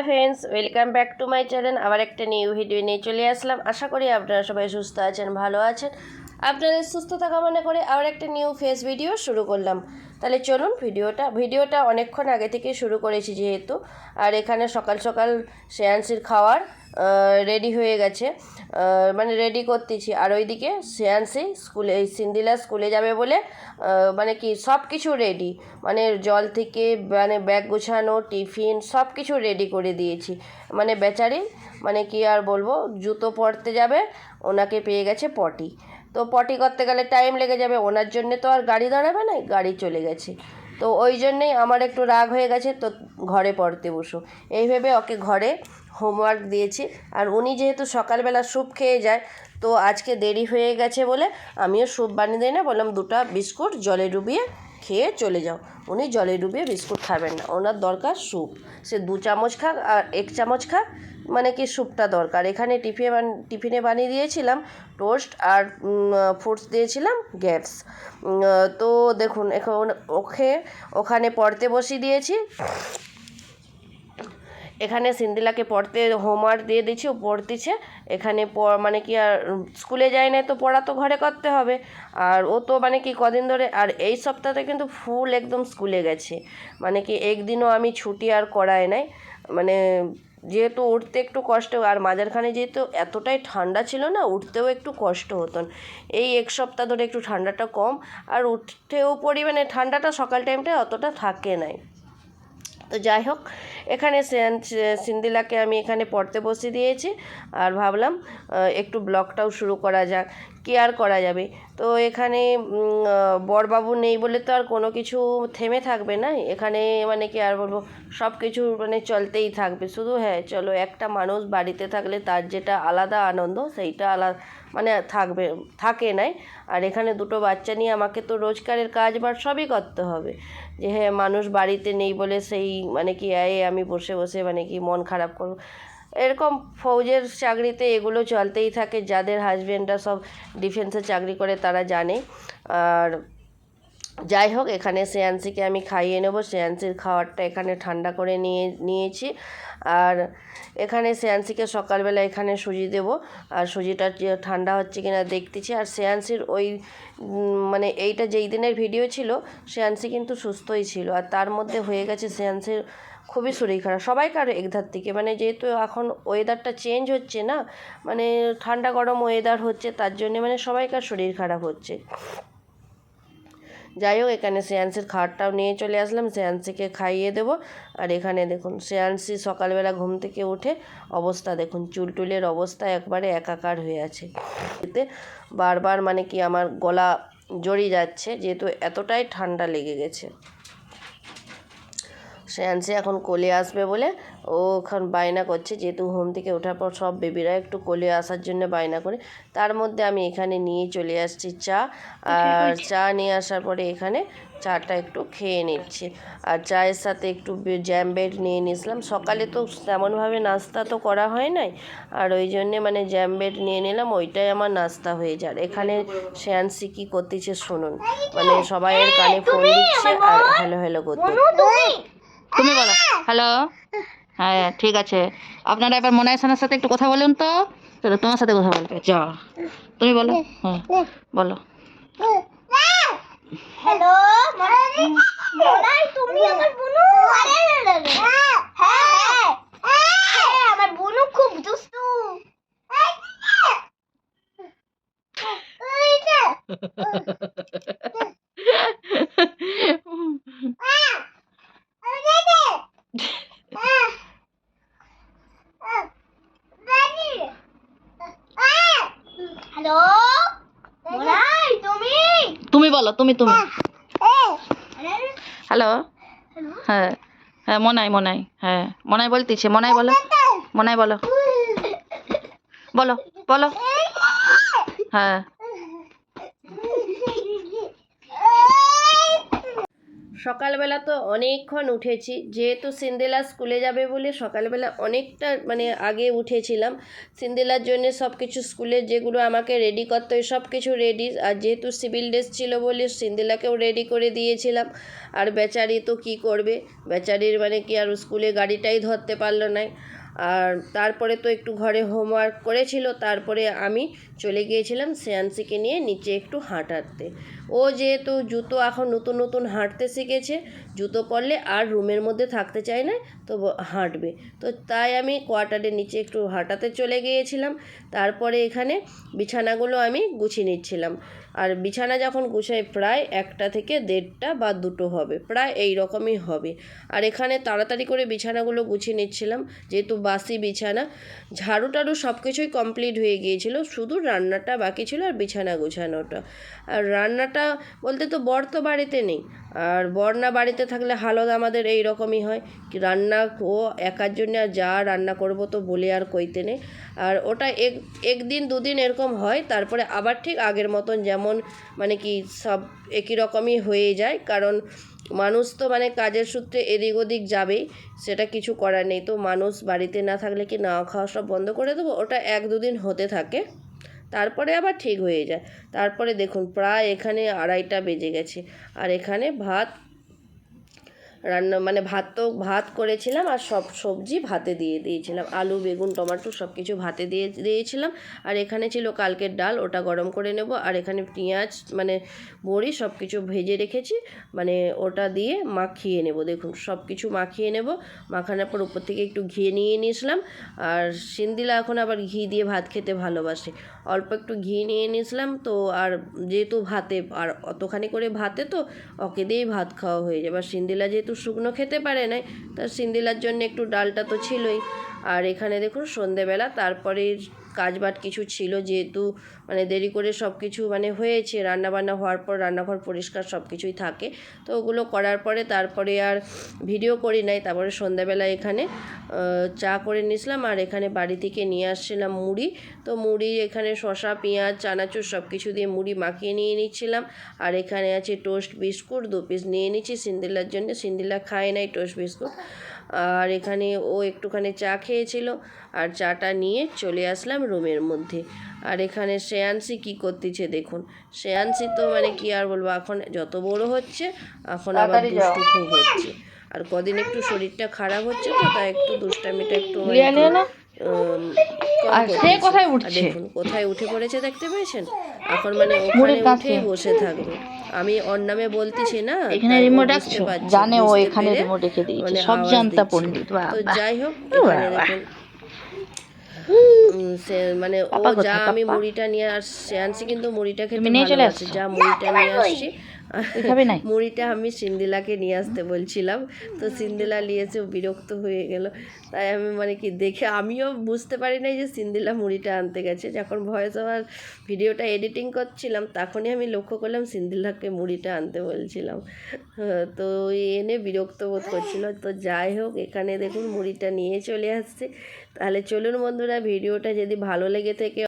Hello friends, welcome back to my channel. আবার একটা new video নিয়ে চলে আসলাম। আশা করি আপনারা সবাই সুস্থ আছেন, ভালো আছেন। আপনাদের সুস্থ থাকা মনে করে আবার একটা নিউ ফেস ভিডিও শুরু করলাম। তাহলে চলুন ভিডিওটা ভিডিওটা অনেকক্ষণ আগে থেকে শুরু করেছি যেহেতু। আর এখানে সকাল সকাল শ্রেয়াংশীর খাওয়ার রেডি হয়ে গেছে। মানে রেডি করতেছি। আর ওইদিকে শ্রেয়াংশী স্কুলে, এই সিন্দিলা স্কুলে যাবে বলে মানে কি সব কিছু রেডি মানে জল থেকে মানে ব্যাগ গোছানো টিফিন সব কিছু রেডি করে দিয়েছি। মানে বেচারি মানে কি আর বলব, জুতো পরতে যাবে, ওনাকে পেয়ে গেছে পটি। তো পটি করতে গেলে টাইম লেগে যাবে, ওনার জন্যে তো আর গাড়ি দাঁড়াবে না, গাড়ি চলে গেছে। তো ওই জন্যেই আমার একটু রাগ হয়ে গেছে, তো ঘরে পড়তে বসো। এই ভেবে ওকে ঘরে হোমওয়ার্ক দিয়েছি। আর উনি যেহেতু সকালবেলা স্যুপ খেয়ে যায়, তো আজকে দেরি হয়ে গেছে বলে আমিও স্যুপ বানিয়ে দিই না, বললাম দুটো বিস্কুট জলে ডুবিয়ে খেয়ে চলে যাও। উনি জলে ডুবিয়ে বিস্কুট খাবেন না, ওনার দরকার স্যুপ সে দু চামচ খাক আর এক চামচ খাক মানে কি স্যুপটা দরকার। এখানে টিফিনে টিফিনে বানিয়ে দিয়েছিলাম টোস্ট আর ফ্রুটস দিয়েছিলাম গ্যাপস। তো দেখুন, এখন ওকে, ওখানে পড়তে বসিয়ে দিয়েছি। এখানে সিন্দিলাকে পড়তে হোমওয়ার্ক দিয়ে দিচ্ছি, ও পড়তেছে। এখানে মানে কি আর স্কুলে যায় না তো পড়া তো ঘরে করতে হবে। আর ও তো মানে কি কদিন ধরে, আর এই সপ্তাহতে কিন্তু ফুল একদম স্কুলে গেছে। মানে কি একদিনও আমি ছুটি আর করাই নাই। মানে যেহেতু উঠতে একটু কষ্ট, আর মাঝারখানে যেহেতু এতটাই ঠান্ডা ছিল না, উঠতেও একটু কষ্ট হতো এই এক সপ্তাহ ধরে একটু ঠান্ডাটা কম, আর উঠতেও পরিমাণে ঠান্ডাটা সকাল টাইমটা অতটা থাকে নাই। তো যাই হোক, এখানে সেন- সিন্দিলাকে আমি এখানে পড়তে বসে দিয়েছি। আর ভাবলাম একটু ব্লগটাও শুরু করা যাক। কি আর করা যাবে। তো এখানে বড়বাবু নেই বলে তো আর কোনো কিছু থেমে থাকবে না। এখানে মানে কি আর বলব, সব কিছু মানে চলতেই থাকবে। শুধু হ্যাঁ চলো একটা মানুষ বাড়িতে থাকলে তার যেটা আলাদা আনন্দ, সেইটা আলাদা মানে থাকবে, থাকে নাই। আর এখানে দুটো বাচ্চা নিয়ে আমাকে তো রোজগারের কাজ বার সবই করতে হবে। যে হ্যাঁ মানুষ বাড়িতে নেই বলে সেই মানে কি আমি বসে বসে মানে কি মন খারাপ করব। এরকম ফৌজের চাকরিতে এগুলো চলতেই থাকে, যাদের হাজবেন্ডরা সব ডিফেন্সে চাকরি করে তারা জানে। আর যাই হোক, এখানে শ্রেয়ান্সিকে আমি খাইয়ে নেব। শ্রেয়ান্সির খাবারটা এখানে ঠান্ডা করে নিয়ে, নিয়েছি। আর এখানে শ্রেয়ান্সিকে সকালবেলা এখানে সুজি দেব। আর সুজিটা ঠান্ডা হচ্ছে কিনা দেখতেছি। আর শ্রেয়ান্সির ওই মানে এইটা যেই দিনের ভিডিও ছিল শ্রেয়ান্সি কিন্তু সুস্থই ছিল। আর তার মধ্যে হয়ে গেছে শ্রেয়ান্সির খুবই শরীর খারাপ। সবাইকার একধার থেকে। মানে যেহেতু এখন ওয়েদারটা চেঞ্জ হচ্ছে না মানে ঠান্ডা গরম ওয়েদার হচ্ছে, তার জন্যে মানে সবাইকার শরীর খারাপ হচ্ছে। যাই হোক, এখানে শ্রেয়াংশীর খাবারটাও নিয়ে চলে আসলাম। শ্রেয়াংশীকে খাইয়ে দেবো। আর এখানে দেখুন, শ্রেয়াংশী সকালবেলা ঘুম থেকে উঠে অবস্থা দেখুন, চুলটুলের অবস্থা একবারে একাকার হয়ে আছে। এতে বারবার মানে কি আমার গলা জড়িয়ে যাচ্ছে, যেহেতু এতটাই ঠান্ডা লেগে গেছে। শ্রেয়াংশী এখন কোলে আসবে বলে। ও এখন বায়না করছে যেহেতু হোম থেকে ওঠার পর সব বেবিরা একটু কোলে আসার জন্য বায়না করে। তার মধ্যে আমি এখানে নিয়ে চলে আসছি চা। আর চা নিয়ে আসার পরে এখানে চাটা একটু খেয়ে নিচ্ছি। আর চায়ের সাথে একটু বে- জ্যাম বেড নিয়ে নিয়েছিলাম। সকালে তো তেমনভাবে নাস্তা তো করা হয় নাই। আর ওই জন্যে মানে জ্যাম বেড নিয়ে নিলাম ওইটাই আমার নাস্তা হয়ে যায় এখানে শ্রেয়াংশী কী করতেছে শুনুন। মানে সবাইয়ের কানে ফোন দিচ্ছে আর হ্যালো হ্যালো করতে তুমি বলো। হ্যালো হ্যাঁ ঠিক আছে। আপনারা এবার মনে সানার সাথে একটু কথা বলুন তো। চলো তোমার সাথে কথা বলতে চ। তুমি বলো। হ্যাঁ বলো। হ্যালো তুমি আমার বুনু? হ্যাঁ হ্যাঁ। আমার বুনু খুব দুষ্টু। হ্যালো তুমি? বলো তুমি তুমি। হ্যালো? হ্যাঁ হ্যাঁ মনাই মনাই হ্যাঁ। মনাই বলতেছে মনাই বলো। মনাই বলো। বলো। বলো হ্যাঁ। সকালবেলা তো অনেকক্ষণ উঠেছি। যেহেতু সিন্দেলা স্কুলে যাবে বলে সকালবেলা অনেকটা মানে আগে উঠেছিলাম। সিন্দেলার জন্য সব কিছু স্কুলে যেগুলো আমাকে রেডি করতে হয় সব কিছু রেডি আর যেহেতু সিভিল ড্রেস ছিল বলে সিন্দেলাকেও রেডি করে দিয়েছিলাম। আর বেচারি তো কি করবে? বেচারির মানে কি আর স্কুলে গাড়িটাই ধরতে পারল না। আর তারপরে তো একটু ঘরে হোমওয়ার্ক করেছিল। তারপরে আমি চলে গিয়েছিলাম শ্রেয়ান্সিকে নিয়ে নিচে একটু হাঁটাতে। ও যেহেতু জুতো এখন নতুন নতুন হাঁটতে শিখেছে, জুতো পরলে আর রুমের মধ্যে থাকতে চায় না তো হাঁটবে। তো তাই আমি কোয়ার্টারের নিচে একটু হাঁটাতে চলে গিয়েছিলাম, তারপরে এখানে বিছানাগুলো আমি গুছিয়ে নিচ্ছিলাম। আর বিছানা যখন গুছাই প্রায় একটা থেকে দেড়টা বা দুটো হবে, প্রায় এই রকমই হবে। আর এখানে তাড়াতাড়ি করে বিছানাগুলো গুছিয়ে নিচ্ছিলাম, যেহেতু বাসি বিছানা, ঝাড়ু টাড়ু সব কিছুই কমপ্লিট হয়ে গিয়েছিল, শুধু রান্নাটা বাকি ছিল আর বিছানা গোছানোটা। আর রান্নাটা বলতে তো বর তো বাড়িতে নেই। আর বর না বাড়িতে থাকলে হালত আমাদের এই রকমই হয় কি রান্না ও একার জন্য আর যা রান্না করব তো বলে আর কইতে নেই। আর ওটা এক, একদিন দুদিন এরকম হয়, তারপরে আবার ঠিক আগের মতন যেমন মানে কি সব একই রকমই হয়ে যায়, কারণ মানুষ তো মানে কাজের সূত্রে এদিক ওদিক যাবেই, সেটা কিছু করার নেই। তো মানুষ বাড়িতে না থাকলে কি না খাওয়া সব বন্ধ করে দেবো? ওটা এক দুদিন হতে থাকে। তারপরে আবার ঠিক হয়ে যায়। তারপরে দেখুন প্রায় এখানে আড়াইটা বেজে গেছে। আর এখানে ভাত রান্না মানে ভাত তো ভাত করেছিলাম আর সব সবজি ভাতে দিয়ে দিয়েছিলাম। আলু, বেগুন, টমাটো সব কিছু ভাতে দিয়ে দিয়েছিলাম। আর এখানে ছিল কালকের ডাল, ওটা গরম করে নেব। আর এখানে পেঁয়াজ মানে বড়ি সব কিছু ভেজে রেখেছি। মানে ওটা দিয়ে মাখিয়ে নেব। দেখুন সব কিছু মাখিয়ে নেব। মাখানোর পর উপর থেকে একটু ঘি নিয়ে নিয়েছিলাম। আর সিন্দিলা এখন আবার ঘি দিয়ে ভাত খেতে ভালোবাসে। অল্প একটু ঘি নিয়ে নিয়েছিলাম তো, আর যেহেতু ভাতে, আর অতখানি করে ভাতে তো, ওকে দিয়েই ভাত খাওয়া হয়ে যাবে। আর সিন্দিলা যেহেতু শুকনো খেতে পারে নাই। তার সিন্দিলার জন্য একটু ডালটা তো ছিলই। আর এখানে দেখুন সন্ধেবেলা তারপরে কাজবাট কিছু ছিল যেহেতু মানে দেরি করে সব কিছু মানে হয়েছে, রান্নাবান্না হওয়ার পর রান্নাঘর পরিষ্কার সব কিছুই থাকে। তো ওগুলো করার পরে তারপরে আর ভিডিও করি নাই, তারপরে সন্ধ্যাবেলা এখানে চা করে নিয়েছিলাম আর এখানে বাড়ি থেকে নিয়ে আসছিলাম মুড়ি। তো মুড়ি এখানে শশা পেঁয়াজ, চানাচুর সব কিছু দিয়ে মুড়ি মাখিয়ে নিয়ে নিচ্ছিলাম। আর এখানে আছে টোস্ট বিস্কুট, দু পিস নিয়ে নিচ্ছি সিন্দিলার জন্য। সিন্দিলা খায় নাই টোস্ট বিস্কুট। আর এখানে ও একটুখানি চা খেয়েছিল আর চাটা নিয়ে চলে আসলাম রুমের মধ্যে। আর এখানে শ্রেয়াংশী কী করতেছে দেখুন। শ্রেয়াংশী তো মানে কি আর বলব এখন যত বড় হচ্ছে এখন আবার দুষ্টু খুব হচ্ছে। আর কদিন একটু শরীরটা খারাপ হচ্ছে তো তাই একটু দুষ্টামিটা একটু মানে সে কোথায় উঠছে? দেখুন কোথায় উঠে পড়েছে দেখতে পেয়েছেন এখন মানে ওখানে। উঠেই বসে থাকবে আমি ওর নামে বলতেছি না এখানে রিমোট পারছে, জানে ও এখানে রিমোট রেখে দিয়েছে মানে সব জানতা। পণ্ডিত তো যাই হোক এখানে দেখুন সে মানে ও যা আমি মুড়িটা নিয়ে আসছি আনছি কিন্তু মুড়িটা খেতে চলে আসছো? যা মুড়িটা নিয়ে আসছি? মুড়িটা আমি সিন্দিলাকে নিয়ে আসতে বলছিলাম তো সিন্দিলা নিয়ে এসে বিরক্ত হয়ে গেল। তাই আমি মানে কি দেখে আমিও বুঝতে পারি নাই যে সিন্দিলা মুড়িটা আনতে গেছে। যখন ভয়েস ওভার ভিডিওটা এডিটিং করছিলাম তখনই আমি লক্ষ্য করলাম সিন্দিলাকে মুড়িটা আনতে বলছিলাম। হ্যাঁ, তো এনে বিরক্ত বোধ করছিল। তো যাই হোক এখানে দেখুন মুড়িটা নিয়ে চলে আসছে। তাহলে চলুন বন্ধুরা ভিডিওটা যদি ভালো লেগে থাকে